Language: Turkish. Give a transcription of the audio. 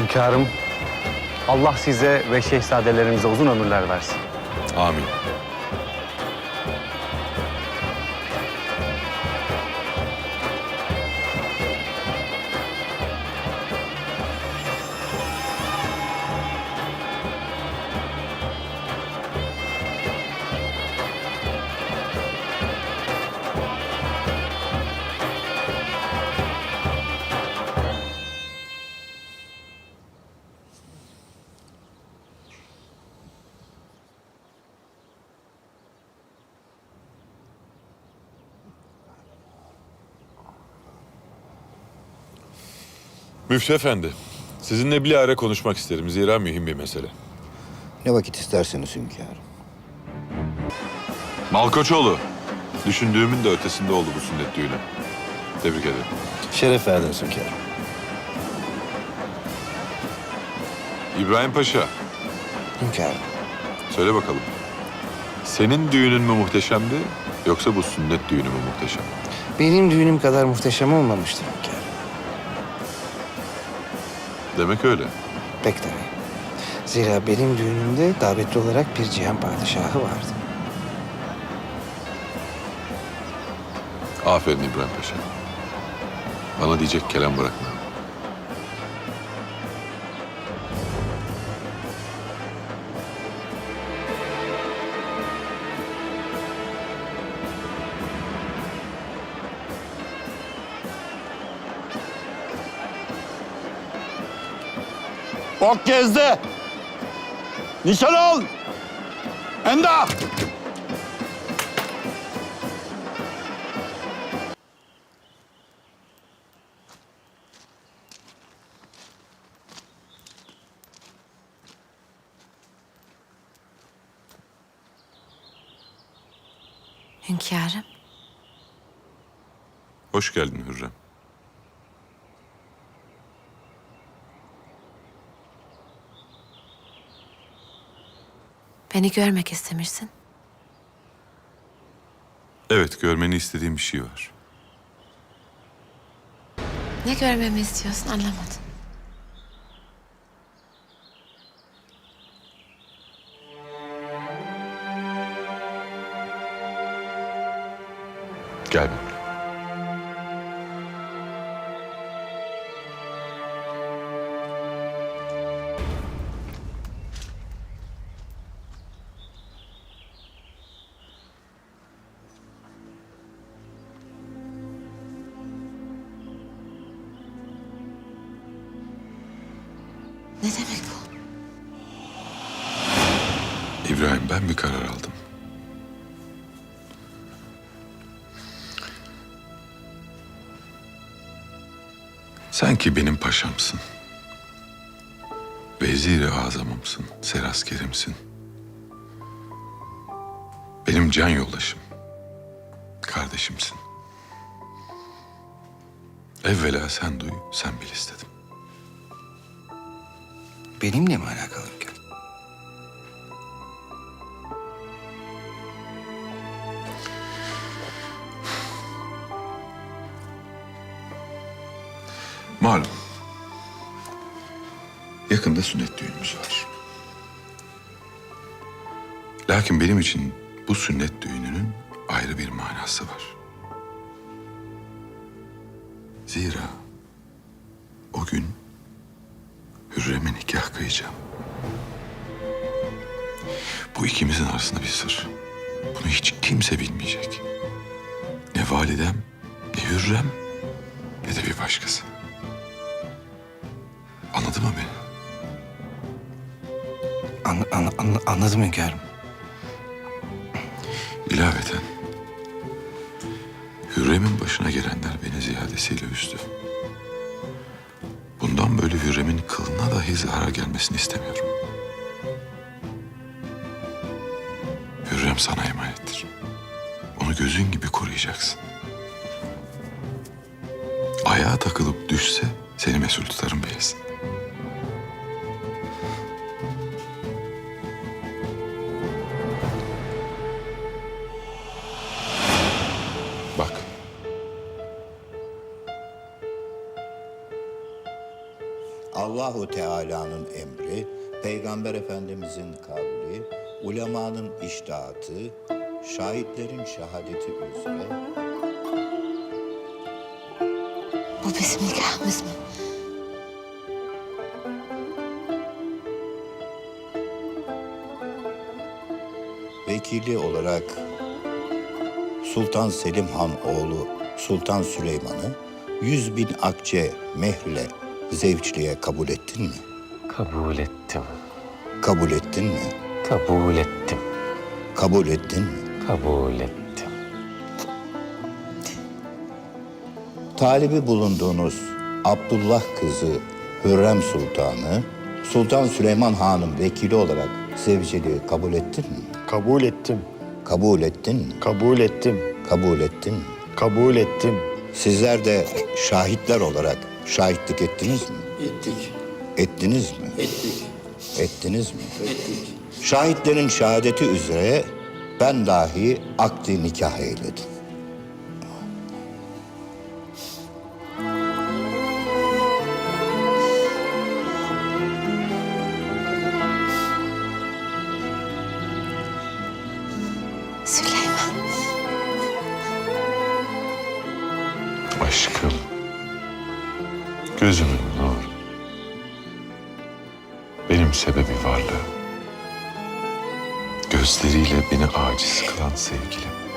Hünkârım, Allah size ve şehzadelerimize uzun ömürler versin. Amin. Müftü Efendi, sizinle bir ara konuşmak isterim. Zira mühim bir mesele. Ne vakit isterseniz hünkârım. Malkoçoğlu, düşündüğümün de ötesinde oldu bu sünnet düğünü. Tebrik ederim. Şeref verdiniz hünkârım. İbrahim Paşa, Hünkârım. söyle bakalım. Senin düğünün mü muhteşemdi, yoksa bu sünnet düğünü mü muhteşem? Benim düğünüm kadar muhteşem olmamıştır Demek öyle. Pek tabii. Zira benim düğünümde davetli olarak bir cihan padişahı vardı. Aferin İbrahim Paşa. Bana diyecek kelam bırakma. Ok gezdi. Nişan al. Enda. Hünkârım, Hoş geldin Hürrem. Beni görmek istemişsin. Evet, görmeni istediğim bir şey var. Ne görmemi istiyorsun anlamadım. Gel benimle. İbrahim ben bir karar aldım. Sen ki benim paşamsın. Vezir-i azamımsın, seraskerimsin. Benim can yoldaşım, kardeşimsin. Evvela sen duy, sen bil istedim. Benimle mi alakalı Malum. Yakında sünnet düğünümüz var. Lakin benim için bu sünnet düğününün ayrı bir manası var. Zira o gün Hürrem'e nikah kıyacağım. Bu ikimizin arasında bir sır. Bunu hiç kimse bilmeyecek. Ne validem, ne Hürrem, ne de bir başkası. Anladın mı beni? An, an- an- anladım hünkârım. İlaveten Hürrem'in başına gelenler beni ziyadesiyle üzdü. Bundan böyle Hürrem'in kılına dahi zarar gelmesini istemiyorum. Hürrem sana emanettir. Onu gözün gibi koruyacaksın. Ayağa takılıp düşse seni mesul tutarım beyaz. Allahu Teala'nın emri, Peygamber Efendimizin kavli, ulemanın iştahatı, şahitlerin şehadeti üzere Bu bizim nikahımız mı? vekili olarak Sultan Selim Han oğlu Sultan Süleyman'ı yüz bin akçe mehrle zevçliğe kabul ettin mi? Kabul ettim. Kabul ettin mi? Kabul ettim. Kabul ettin mi? Kabul ettim. Talibi bulunduğunuz Abdullah kızı Hürrem Sultan'ı Sultan Süleyman Han'ın vekili olarak zevciliği kabul ettin mi? Kabul ettim. Kabul ettin mi? Kabul ettim. Kabul ettin mi? Kabul ettim. Sizler de şahitler olarak şahitlik ettiniz mi? Ettik. Ettiniz mi? Ettik. Ettiniz mi? Ettik. Şahitlerin şehadeti üzere ben dahi akdi nikah eyledim. Süleyman. Aşkım. Gözümün nur. Benim sebebi varlığım. Gözleriyle beni aciz kılan sevgilim.